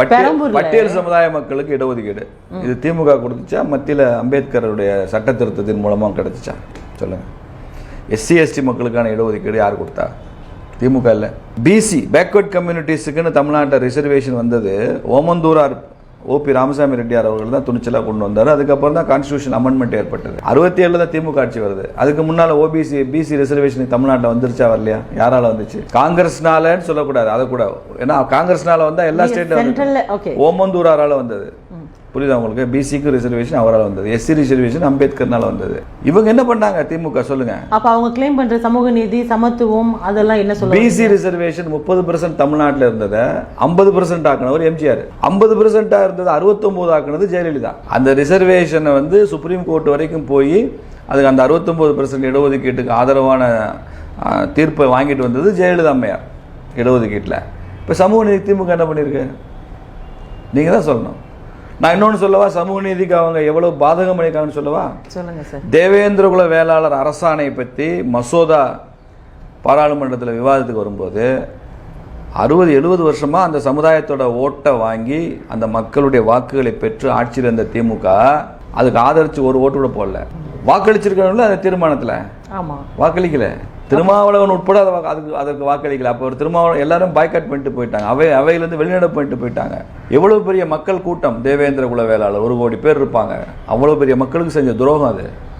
பட்டியல் சமுதாய மக்களுக்கு இடஒதுக்கீடு. இது திமுக கொடுத்துச்சா? மத்தியில் அம்பேத்கருடைய சட்ட திருத்தத்தின் மூலமா கிடைச்சிச்சா? சொல்லுங்க. எஸ்சி எஸ்டி மக்களுக்கான இடஒதுக்கீடு யார் கொடுத்தா? திமுக இல்லை. பிசி பேக்வர்ட் கம்யூனிட்டிஸுக்குன்னு தமிழ்நாட்டில் ரிசர்வேஷன் வந்தது. ஓமந்தூரார் ஓபி ராமசாமி ரெட்டியார் அவர்கள் தான் துணிச்சலாக கொண்டு வந்தார். அதுக்கப்புறம் தான் கான்ஸ்டியூஷன் அமெண்ட்மெண்ட் ஏற்பட்டது. அறுபத்தி ஏழில் தான் திமுக ஆட்சி வருது. அதுக்கு முன்னால் ஓபிசி பிசி ரிசர்வேஷன் தமிழ்நாட்டில் வந்துருச்சா வரலையா? யாரால வந்துச்சு? காங்கிரஸ்னாலன்னு சொல்லக்கூடாது அதை கூட. ஏன்னா காங்கிரஸ்னால வந்தா எல்லா ஓகே ஓமந்தூராரால வந்தது. புரியுதா உங்களுக்கு? பிசிக்கு ரிசர்வேஷன் அவரால் வந்தது. எஸ்சி ரிசர்வேஷன் அம்பேத்கர்னால வந்தது. இவங்க என்ன பண்ணாங்க? திமுக சொல்லுங்க. அப்ப அவங்க கிளைம் பண்ற சமூக நீதி சமத்துவம் அதெல்லாம் என்ன சொல்லுவாங்க? பிசி ரிசர்வேஷன் முப்பது பெர்சன்ட் தமிழ்நாட்டில் இருந்ததை ஐம்பது பெர்சன்ட் ஆக்கினவர் எம்ஜிஆர் ஐம்பது பெர்சென்டா இருந்தது அறுபத்தொம்போது ஆக்குனது ஜெயலலிதா. அந்த ரிசர்வேஷனை வந்து சுப்ரீம் கோர்ட் வரைக்கும் போய் அதுக்கு அந்த அறுபத்தொம்போது பெர்சன்ட் இடஒதுக்கீட்டுக்கு ஆதரவான தீர்ப்பை வாங்கிட்டு வந்தது ஜெயலலிதா அம்மையார் இடஒதுக்கீட்டில். இப்போ சமூக நீதி திமுக என்ன பண்ணியிருக்கு? நீங்கள் தான் சொல்லணும். நான் இன்னொன்று சொல்லவா? சமூக நீதிக்கு அவங்க எவ்வளோ பாதகம் பண்ணியிருக்காங்கன்னு சொல்லவா? சொல்லுங்க சார் தேவேந்திரகுல வேளாளர் அரசாணை பற்றி மசோதா பாராளுமன்றத்தில் விவாதத்துக்கு வரும்போது அறுபது எழுபது வருஷமா அந்த சமுதாயத்தோட ஓட்டை வாங்கி அந்த மக்களுடைய வாக்குகளை பெற்று ஆட்சியில் இருந்த திமுக அதுக்கு ஆதரிச்சு ஒரு ஓட்டு கூட போடல. வாக்களிச்சிருக்கணும்ல அந்த தீர்மானத்தில் ஆமா. வாக்களிக்கல? திருமாவளவன் உட்பட அதை அதுக்கு அதற்கு வாக்களிக்கல. அப்போ ஒரு திருமாவளவன் எல்லாரும் பாய்காட் பண்ணிட்டு போயிட்டாங்க. அவை அவையிலேருந்து வெளிநடப்பு பண்ணிட்டு போயிட்டாங்க. எவ்வளவு பெரிய மக்கள் கூட்டம் தேவேந்திர குல வேளாளர் ஒரு கோடி பேர் இருப்பாங்க. அவ்வளவு பெரிய மக்களுக்கு செஞ்ச துரோகம் அது.